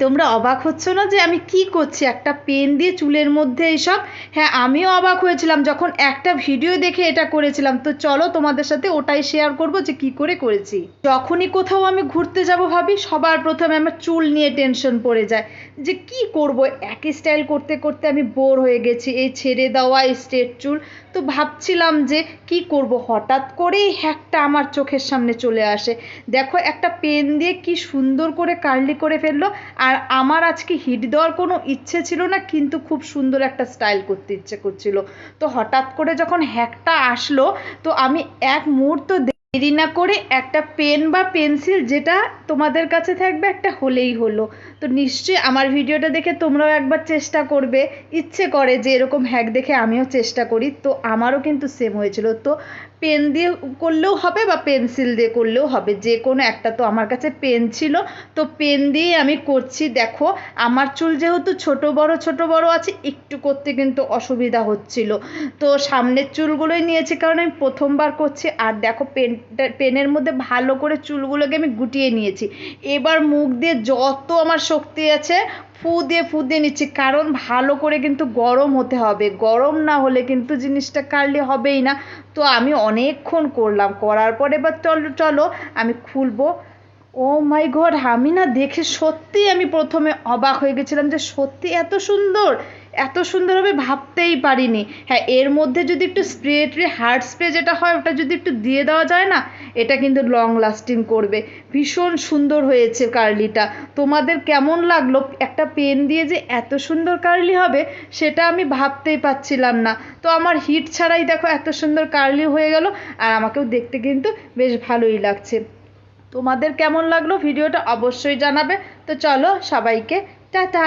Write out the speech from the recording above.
তোমরা অবাক হচ্ছ না যে আমি কি করছি? একটা পেন দিয়ে চুলের মধ্যে এইসব হ্যাঁ আমিও অবাক হয়েছিলাম যখন একটা ভিডিও দেখে এটা করেছিলাম। তো চলো তোমাদের সাথে ওটাই শেয়ার করব যে কি করে করেছি। যখনই কোথাও আমি ঘুরতে যাব ভাবি, সবার প্রথমে আমার চুল নিয়ে টেনশন পড়ে যায়। যে কি করব? একই স্টাইল করতে করতে আমি বোর হয়ে গেছি। এই ছেড়ে দেওয়া স্ট্রেট চুল। তো ভাবছিলাম যে কি করব? হঠাৎ করেই হ্যাকটা আমার চোখের সামনে চলে আসে। দেখো, একটা পেন দিয়ে কি সুন্দর করে কার্লি করে ফেলল। আর আমার আজকে হিট দেওয়ার কোনো ইচ্ছে ছিল না, কিন্তু খুব সুন্দর একটা স্টাইল করতে ইচ্ছে করছিল। তো হঠাৎ করে যখন হ্যাকটা আসলো, তো আমি এক মুহূর্ত দেরি না করে একটা পেন বা পেন্সিল যেটা তোমাদের কাছে থাকবে একটা হলেই হলো। তো নিশ্চয়ই আমার ভিডিওটা দেখে তোমরাও একবার চেষ্টা করবে। ইচ্ছে করে যে এরকম হ্যাক দেখে আমিও চেষ্টা করি। তো আমারও কিন্তু সেম হয়েছিল। তো পেন দিয়ে করলেও হবে বা পেন্সিল দিয়ে করলেও হবে। যে কোনো একটা তো আমার কাছে পেন ছিল। তো পেন দিয়ে আমি করছি। দেখো, আমার চুল যেহেতু ছোট বড় ছোট বড় আছে, একটু করতে কিন্তু অসুবিধা হচ্ছিল। তো সামনের চুলগুলোই নিয়েছি কারণ আমি প্রথমবার করছি। আর দেখো পেনটা পেনের মধ্যে ভালো করে চুলগুলোকে আমি গুটিয়ে নিয়েছি। এবার মুখ দিয়ে যত আমার শক্তি আছে, ফু দিয়ে ফু দিয়ে নিচ্ছি। কারণ ভালো করে কিন্তু গরম হতে হবে। গরম না হলে কিন্তু জিনিসটা কাটলে হবেই না। তো আমি অনেকক্ষণ করলাম। করার পরে এবার চলো চলো আমি খুলবো। ও মাই গড, আমি না দেখে সত্যিই আমি প্রথমে অবাক হয়ে গেছিলাম যে সত্যি এত সুন্দর এত সুন্দর হবে ভাবতেই পারিনি। হ্যাঁ এর মধ্যে যদি একটু স্প্রে হার্ড স্প্রে যেটা হয়, ওটা যদি একটু দিয়ে দেওয়া যায় না, এটা কিন্তু লং লাস্টিং করবে। ভীষণ সুন্দর হয়েছে কার্লিটা তোমাদের কেমন লাগল একটা পেন দিয়ে যে এত সুন্দর কার্লি হবে, সেটা আমি ভাবতেই পাচ্ছিলাম না। তো আমার হিট ছাড়াই দেখো এত সুন্দর কার্লি হয়ে গেল, আর আমাকেও দেখতে কিন্তু বেশ ভালোই লাগছে। তোমাদের কেমন লাগল? ভিডিওটা অবশ্যই জানাবে। তো চলো সবাইকে টাটা!